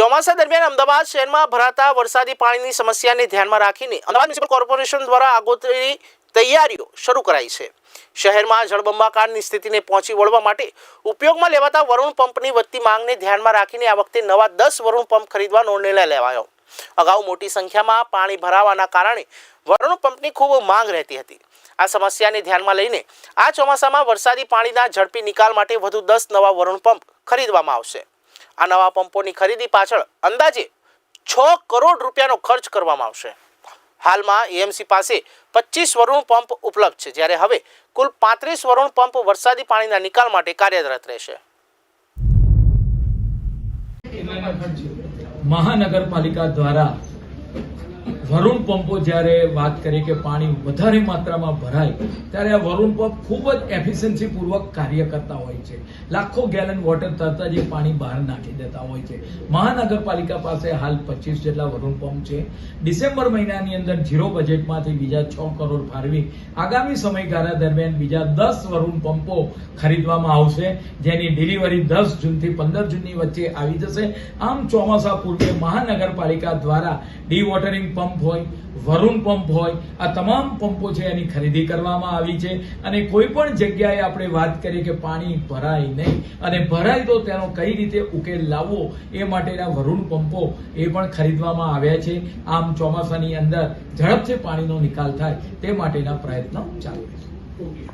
ચોમાસા દરમિયાન અમદાવાદ શહેરમાં ભરાતા વરસાદી પાણીની સમસ્યાને ધ્યાનમાં રાખીને અમદાવાદ મ્યુનિસિપલ કોર્પોરેશન દ્વારા આગોતરી તૈયારીઓ શરૂ કરાઈ છે. શહેરમાં જળબંબાકારની સ્થિતિને પહોંચી વળવા માટે ઉપયોગમાં લેવાતા વરુણ પંપની વધતી માંગને ધ્યાનમાં રાખીને આ વખતે નવા દસ વરુણ પંપ ખરીદવાનો નિર્ણય લેવાયો. અગાઉ મોટી સંખ્યામાં પાણી ભરાવાના કારણે વરુણ પંપની ખૂબ માંગ રહેતી હતી. આ સમસ્યાને ધ્યાનમાં લઈને આ ચોમાસામાં વરસાદી પાણીના ઝડપી નિકાલ માટે વધુ દસ નવા વરુણ પંપ ખરીદવામાં આવશે. આ નવા પંપોની ખરીદી પાછળ અંદાજે છ કરોડ રૂપિયાનો ખર્ચ કરવામાં આવશે. હાલમાં એએમસી પાસે પચીસ વરુણ પંપ ઉપલબ્ધ છે. જ્યારે હવે કુલ પાંત્રીસ વરુણ પંપ વરસાદી પાણીના નિકાલ માટે કાર્યરત રહેશે. મહાનગરપાલિકા દ્વારા વરુણ પંપો જ્યારે વાત કરીએ કે પાણી વધારે માત્રામાં ભરાય, ત્યારે આ વરુણ પંપ ખૂબ જ એફિશિયન્સી પૂર્વક કાર્ય કરતા હોય છે. લાખો ગેલન વોટર તરત જ એ પાણી બહાર નાખી દેતા હોય છે. મહાનગરપાલિકા પાસે હાલ પચીસ જેટલા વરુણ પંપ છે. ડિસેમ્બર મહિનાની અંદર ઝીરો બજેટમાંથી બીજા છ કરોડ ફાળવી આગામી સમયગાળા દરમિયાન બીજા દસ વરુણ પંપો ખરીદવામાં આવશે, જેની ડિલિવરી દસ જૂનથી પંદર જૂનની વચ્ચે આવી જશે. આમ ચોમાસા પૂર્વે મહાનગરપાલિકા દ્વારા ડી વોટરિંગ હોય, વરુણ પંપ હોય, આ તમામ પંપો છે એની ખરીદી કરવામાં આવી છે. અને કોઈ પણ જગ્યાએ આપણે વાત કરીએ કે પાણી ભરાય નહીં. અને ભરાય તો તેનો કઈ રીતે ઉકેલ લાવવો એ માટેના વરુણ પંપો એ પણ ખરીદવામાં આવ્યા છે. આમ ચોમાસાની અંદર ઝડપથી પાણીનો નિકાલ થાય તે માટેના પ્રયત્નો ચાલુ છે.